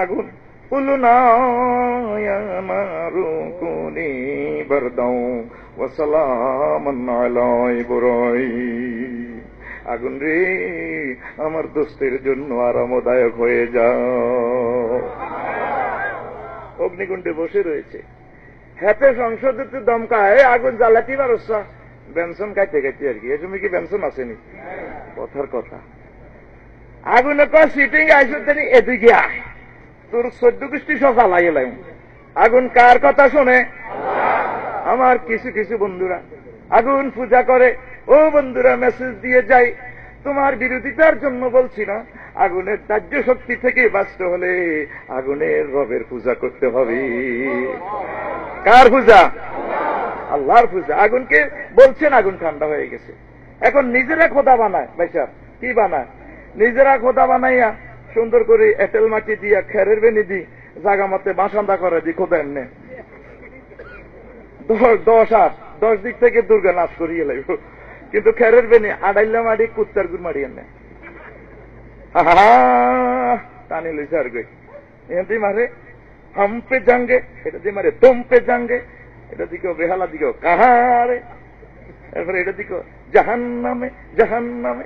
আগুন। আগুন রে, আমার দোস্তের জন্য আরামদায়ক হয়ে যাও। অগ্নিকুণ্ডে বসে রয়েছে। হ্যাপে সংসদের তো দমকায় আগুন জ্বালাতি বারসা। বেনসন কাইতে কাইতে আর কি এসময় কি বেনসন আসেনি? কথার কথা। আগুন কিটিং আইসো, তিনি এদিকে আয়। তোর চোদ্দ গোষ্ঠী সব জ্বালাই এলাম আগুন কার কথা শোনে? আমার কিছু কিছু বন্ধুরা। আগুন পূজা করে। ও বন্ধুরা মেসেজ দিয়ে যাই। তোমার বিরোধিতার জন্য বলছি না, আগুনের দাহ্য শক্তি থেকে বাঁচতে হলে আগুনের রবের পূজা করতে হবে। কার পূজা? আল্লাহর পূজা। আগুনকে বলছেন আগুন ঠান্ডা হয়ে গেছে। এখন নিজেরা খোদা বানায় ভাইসাব কি বানায়? নিজেরা খোদা বানাইয়া সুন্দর করে এটেল মাটি দিয়া খেরের বেনি দি, জাগা মতে বাসান্দা করে দি খোদা এমনি দশ- আট দশ দিক থেকে দুর্গা নাচ করিয়ে লাগবে কিন্তু খেরের বেনি আড়াইলা মাটি কুত্তার গুড় মারি এনে। টানি লইছে আর গই এমনি মারে, হাম পে জাঙ্গে এটা দিয়ে মারে, তুম পে জাঙ্গে, এটা দিকেও বেহালা দিকেও কাহারে। এরপরে এটা দিকেও জাহান নামে জাহান নামে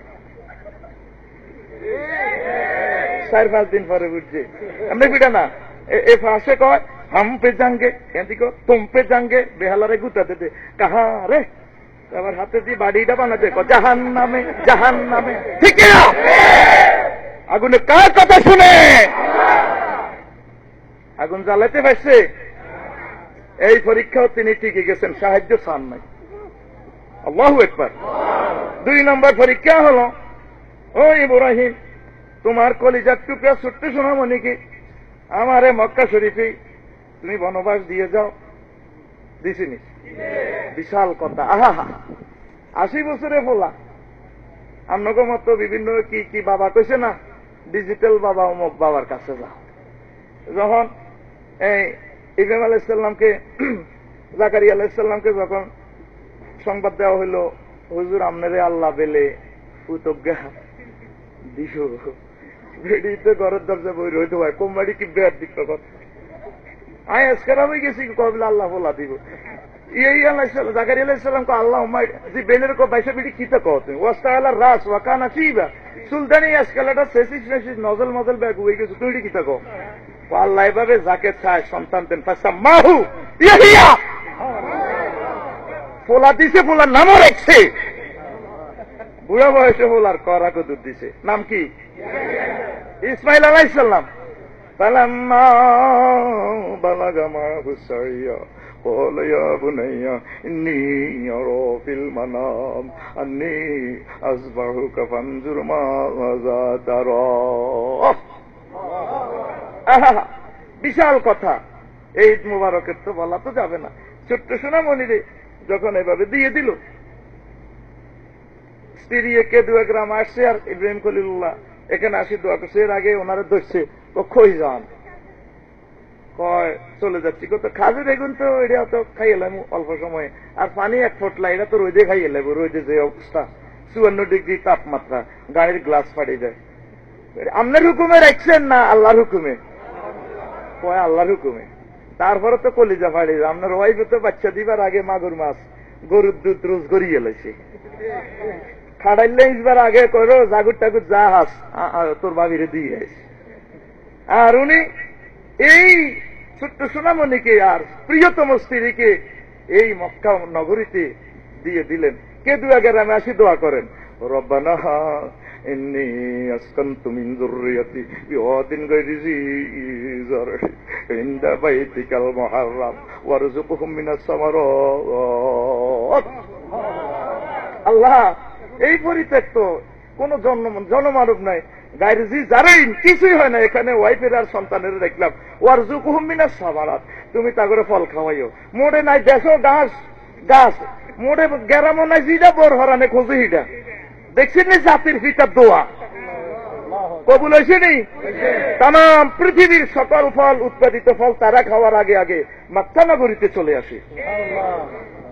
চার পাঁচ দিন পরে বুঝছে। এমনি পিটা না এ- ফাঁসে কয়, হাম পে জাঙ্গে এদিকে তুম পে জাঙ্গে, বেহালারে গুতাতে দে কাহা রে? আবার হাতে দিয়ে বাড়িটা বানাতে জাহান নামে জাহান নামে ঠিক না? আগুনে কার কথা শুনে? আগুন জ্বালাতে পারছে? এই পরীক্ষাও তিনি টিকে গেছেন, সাহায্য চান নাই। আল্লাহ একবার। দুই নম্বর পরীক্ষা হলো, ও ইব্রাহিম তোমার কলিজার টুকরা ছোট্ট শোনামনি কি আমারে মক্কা শরীফে তুমি বনবাস দিয়ে যাও। দিছিনি বিশাল কথা। আহা হা আশি বছরে বলা। আপনাকে মতো বিভিন্ন কি কি বাবা কইছে না ডিজিটাল বাবা অমুক বাবার কাছে যাও। যখন এই ইব্রাহিম আলাইসাল্লামকে জাকারি আলাইসাল্লামকে যখন সংবাদ দেওয়া হইল, হুজুর আমনেরে আল্লাহ বেলে উতজ্ঞা দিস বেড়ি ঘরের দরজা বই রইতে হয়। কোম্পানি কি বেয়ার দিক আয়, আজকার আমি গেছি কবলা আল্লাহ বলা দিব। এই জাকারি কো আল্লাহ কো বিড়ি কিতা কও তুমি? ওয়াস্তা আল্লাহ রাস ওয়াকানা ফিবা। সুলতানি আজকালটা সেসিস মেসিস নজল মজল ব্যাগ হয়ে গেছে। তুই কিতা ও আল্লাহ, এভাবে চায় সন্তান দেন মাহু, ইয়াহিয়া! পোলা দিছে পোলার নামও বুড়া বয়সে পোলার করা কদুর দিছে। নাম কি? ইসমাইল আলাইসাল্লাম فلما بلغ معه السعي قال يا بني إني أرى في المنام أني أصبحك فانظر ماذا ترى আহা, বিশাল কথা এই ঈদ মুবারকের তো বলা তো যাবে না ছোট্ট সোনামণিরে যখন এভাবে দিয়ে দিল স্ত্রী একে দু গ্রাম আসছে আর ইব্রাহিম খলিল্লাহ এখানে আসি দোয়া করছে। এর আগে ওনারা ধরছে কই যান? কয়, চলে যাচ্ছি। কত খাজুর এগুন তো, এটা তো খাই এলাম অল্প সময়ে। আর পানি এক ফোটলা, এটা তো রোদে খাই এলাম, রোদে যে অবস্থা। চুয়ান্ন ডিগ্রি তাপমাত্রা গাড়ির গ্লাস ফাটে যায়। আপনার হুকুমে রাখছেন না আল্লাহর হুকুমে? কয়, আল্লাহর হুকুমে। তারপরে তো কলিজা ফাড়ি যায়। আপনার ওয়াইফে তো বাচ্চা দিবার আগে মাগুর মাছ, গরুর দুধ রোজ গড়িয়ে লাইছে খাড়াইলে ইসবার আগে করো জাগুর টাগুর যা হাস তোর বাবিরে দিয়ে আর উনি এই ছোট্ট সোনামণিকে আর প্রিয়তম স্ত্রীকে এই মক্কা নগরীতে দিয়ে দিলেন। কে দু গ্রামে আসি দোয়া করেন রব্বানা ইন্নি আসকানতু মিন যুররিয়াতি বিওয়াদিন গায়রি জি জারহি ইনদা বাইতিকাল মুহাররাম ওয়ারযুকহুম মিনাস সামারাত। আল্লাহ! এই পরিত্যক্ত, কোন জন্ম জনমানব নাই। গাইজি যারাই কিছুই হয় না, এখানে ওয়াইফের আর সন্তানের দেখলাম। ওয়ার জুকুহমিনা সাবারাত তুমি তা করে ফল খাওয়াইও। মোড়ে নাই দেশো গাছ গাছ মোড়ে গেরামো নাই জিডা বর হরানে খোঁজে হিটা দেখছেন নি জাতির পিতার দোয়া? কবুল হয়েছে নি তাম পৃথিবীর সকল ফল উৎপাদিত ফল তারা খাওয়ার আগে আগে মাক্কা নগরীতে চলে আসে।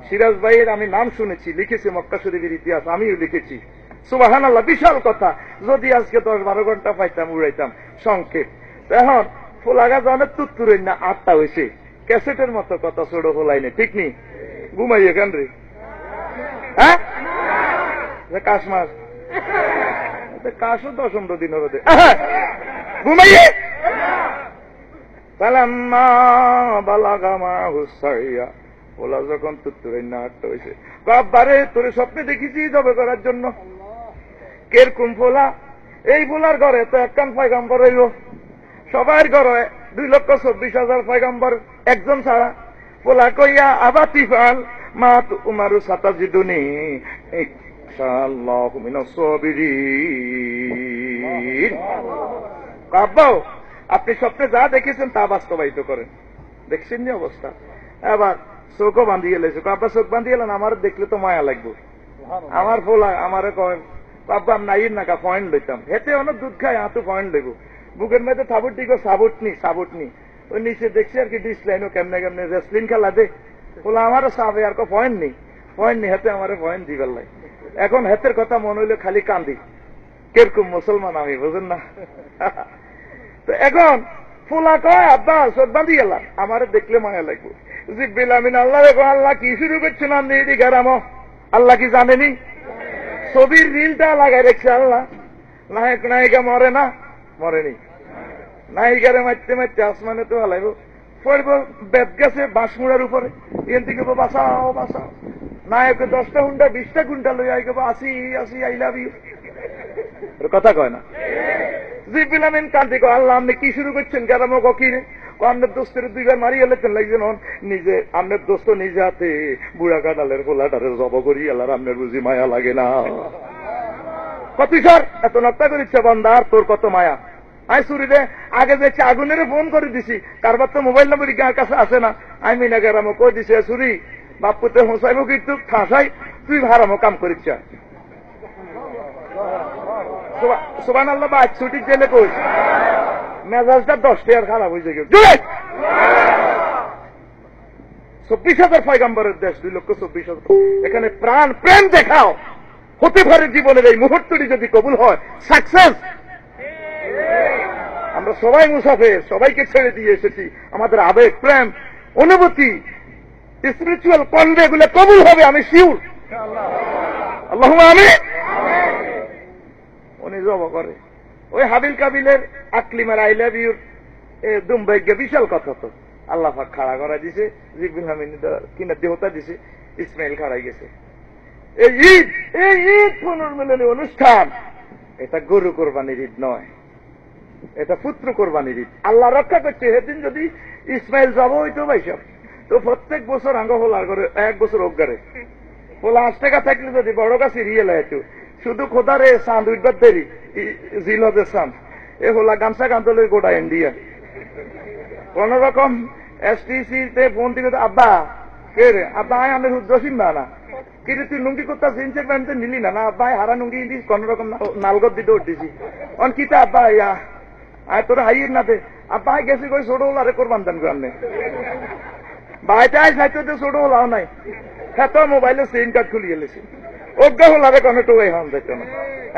সিরাজ ভাইয়ের আমি নাম শুনেছি লিখেছি মক্কা শরীফের ইতিহাস আমিও লিখেছি। সুবাহান আল্লাহ বিশাল কথা। যদি আজকে দশ বারো ঘণ্টা পাইতাম উড়াইতাম সংক্ষেপ। এখন ফোলাগা জনের তুত্তুরেন না আটটা হয়েছে ক্যাসেটের মতো কথা ছোট ফোলাইনে ঠিক নি? ঘুমাইয়ে কেন রে? হ্যাঁ? যে হবে দে। আহা! ঘুমাইয়ে! ফালাম্মা বালাগা মা হুসাইয়া। ওলা যখন হয়েছে তোরে স্বপ্নে জবে করার জন্য। কেরকুম ফোলা? এই ফোলার ঘরে তো একখান পয়গাম্বর হইল সবার ঘরে দুই লক্ষ চব্বিশ হাজার পয়গাম্বর, একজন ছাড়া। ফোলা কইয়া আবার তিফাল মা উমারু আব্বাও আপনি স্বপ্নে যা দেখেছেন তা বাস্তবায়িত করেন। দেখছেন নি অবস্থা? এবার চোখও বান্ধিয়ে এলেছে আব্বা চোখ বান্ধিয়ে এলেন আমার দেখলে তো মায়া লাগবে। আমার ফোলা আমারে কয় বাবা নাইর নাকা পয়েন্ট লইতাম। হেতে অনেক দুধ খায় হাতু পয়েন্ট দেবো বুকের মধ্যে থাবুট দিগো সাবুট নি সাবুট নি। ওই নিচে দেখছি আর কি ডিস লাইনও কেমনে কেমনে রেসলিং খেলা দে। বলে আমারও সাবে আর পয়েন্ট নেই পয়েন্ট নেই হেতে আমারে পয়েন্ট দিবার লাই। এখন হেতের কথা মনে হইলে খালি কান্দি। কীরকম মুসলমান আমি, বুঝেন না? তো এখন ফুলা কয়, আব্বা চোখ বান্ধি গেলাম। আমারে দেখলে মায়া লাগবো। জিব্বিল আমিন, আল্লাহ দেখো আল্লাহ কি শুরু আপনি এটি গেরামো আল্লাহ কি জানেনি? ছবির রিলটা লাগাই রেখছে আল্লাহ। নায়ক, নায়িকা মরে না? মরেনি। নায়িকারে মারতে মারতে আসমানে তো হালাইব। পড়ব বেদ গেছে বাঁশমুড়ার উপরে। এখান থেকে বলব, বাঁচাও বাঁচাও। নায়ক দশটা গুন্ডা বিশটা গুন্ডা লই আই গো আসি আসি আই লাভ ইউ কথা কয় না। জিবিল আমিন কান্দি কো আল্লাহ আপনি কি শুরু করছেন? কেরাম কিনে আপনার দোস্তের দুইবার মারিয়ে লেছেন লাগছেন হন নিজে আপনার দোস্ত নিজে হাতে বুড়া কাটালের পোলাটারে জব করি আল্লাহ আপনার বুঝি মায়া লাগে না। কত স্যার এত নক্তা করিচ্ছে বন্দার তোর কত মায়া? আই সুরিরে আগে যে আগুনের ফোন করে দিছি কারবার তো মোবাইল নম্বর গার কাছে আসে না। আমি মিনা গেরামো কই দিছে, সুরি বাপুতে হোসাইব কিন্তু ঠাসাই, তুই ভারামো কাম করিচ্ছ সুবান আল্লাহ বা ছুটির জেলে কই? মেজাজটা দশটা আর খারাপ হয়েছে কেউ চব্বিশ হাজার পয়গাম্বরের দেশ, দুই লক্ষ চব্বিশ হাজার এখানে প্রাণ, প্রেম দেখাও। হতে পারে জীবনের এই মুহূর্তটি যদি কবুল হয় সাকসেস আমরা সবাই মুসাফের, সবাইকে ছেড়ে দিয়ে এসেছি। আমাদের আবেগ, প্রেম, অনুভূতি স্পিরিচুয়াল কন্ডে এগুলো কবুল হবে, আমি শিউর আল্লাহ আমি উনি জব করে। ওই হাবিল কাবিলের আকলিমার আই লাভ ইউর দুম্বাইকে বিশাল কথা তো। আল্লাহ পাক খাড়া করা দিছে জিবিল হামিন কিনা দেহতা দিছে, ইসমাইল খাড়াই গেছে। এই ঈদ এই ঈদ পুনর্মিলনী অনুষ্ঠান। এটা গরু কোরবানির ঈদ নয়। এটা পুত্র কোরবানির ঈদ। আল্লাহ রক্ষা করছে, সেদিন যদি ইসমাইল যাব হইতো ভাইসব তো প্রত্যেক বছর আঙ্গ হোলার করে এক বছর অজ্ঞারে পোলা আশ টাকা থাকলে যদি বড় কাছে রিয়ে লাইতো শুধু খোদারে চাঁদ উঠবার দেরি জিল হবে চাঁদ। এ হোলা গামছা কান্তলে গোটা ইন্ডিয়া। কোন রকম এসটিসি তে ফোন দিকে আব্বা, কে রে? আব্বা, আয় আমি রুদ্র সিম্বা না। কিন্তু তুই লুঙ্গি করতা জিন্সের প্যান্ট নিলি না না? আব্বা হারা লুঙ্গি কোন রকম নালগত দিতে উঠতেছি। অন কিতা আব্বা, ইয়া? আয় তোর হাইয়ের না দে আব্বা গেছি কই ছোট হলারে করবান দেন কারণে বাইতে আয় সাইতে তো ছোট হলাও নাই। হ্যাঁ তো মোবাইলে সিম কার্ড খুলিয়ে লেছি অজ্ঞা হলারে কোনো টোকাই হন না।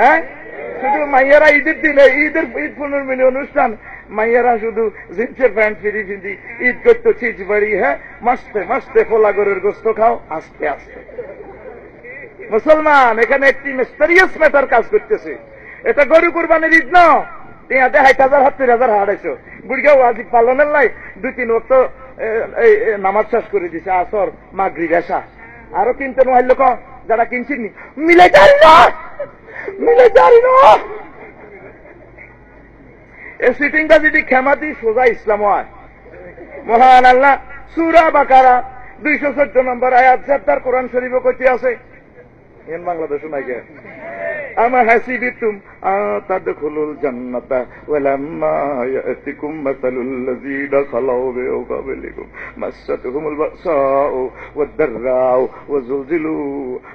হ্যাঁ? শুধু মাইয়ারা ঈদের দিনে, ঈদের ঈদ পুনর্মিনী অনুষ্ঠান। মাইয়ারা শুধু জিন্সের প্যান্ট ফিরি ফিরি, ঈদ করতো চিজ বাড়ি হ্যাঁ? মাস্তে মাস্তে ফোলা গরের গোস্ত খাও, আস্তে আস্তে। মুসলমান, এখানে একটি মিস্টারিয়াস ম্যাটার কাজ করতেছে। এটা গরু কোরবানির ঈদ না? টিয়াতে হাইট হাজার সত্তর হাজার লাই দুই, তিন বক্ত নামাজ শেষ করে দিছে, আসর আরও কিনতে নহাইল ক যারা সিটিংটা যদি সোজা ইসলাম হয়। মহান আল্লাহ, সুরা বাকারা, দুইশো চোদ্দ নম্বর আয়াত তার কোরআন শরীফ কইতে আছে। বাংলাদেশ নাই আমা হাসিবিতুম তাদখুলুল জান্নাতা ওয়ালাম্মা ইয়াতিকুম মাসালুল লাযীনা খালাউ ক্বাবলিকুম মাসাতুহুমুল বাসাউ ওয়াদ-দাররাউ ওয়াজুলজিলু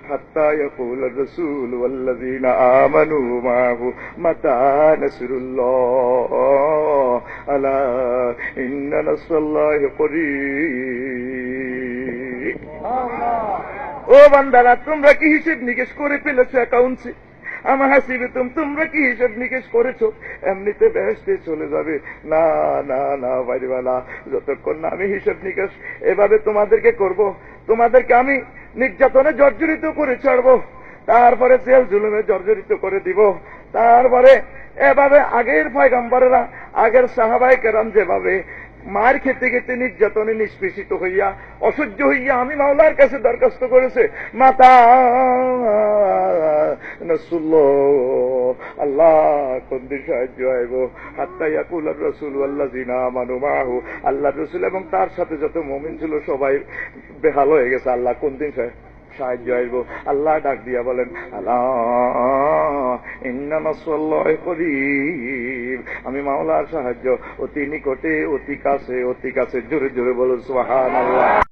হাত্তা ইয়াকুলার রাসূল ওয়াল্লাযীনা আমানু মাহু মাতা নাসরুল্লাহ আলা ইন্না নাসরাল্লাহি করিব ও বান্দারা তোমরা কি হিসেব নিকেশ করে ফেলেছো অ্যাকাউন্টে আমার হাসিবে তুম, তোমরা কি হিসেব নিকেশ করেছ? এমনিতে বেহেস্তে চলে যাবে। না না না বাড়িওয়ালা যতক্ষণ না আমি হিসেব নিকেশ এভাবে তোমাদেরকে করব, তোমাদেরকে আমি নির্যাতনে জর্জরিত করে ছাড়বো, তারপরে জেল জুলুমে জর্জরিত করে দিব, তারপরে এভাবে আগের পয়গম্বরেরা, আগের সাহাবাই কেরাম যেভাবে মার খেতে খেতে নির্যাতনে নিষ্পেষিত হইয়া, অসহ্য হইয়া আমি মাওলার কাছে দরখাস্ত করেছে, মাতা আল্লাহ কোন দিন সাহায্য আইব? হাত্তা ইয়াকুল রসুল আল্লাহ জিনা মানু মাহু আল্লাহ রসুল এবং তার সাথে যত মমিন ছিল সবাই বেহাল হয়ে গেছে, আল্লাহ কোন দিন সাহায্য সাহায্য আসব আল্লাহ ডাক দিয়া বলেন আল্লাহ আমি মাওলার সাহায্য অতি নিকটে, অতি কাছে অতি কাছে, জোরে জোরে বলুন, সুবহানাল্লাহ।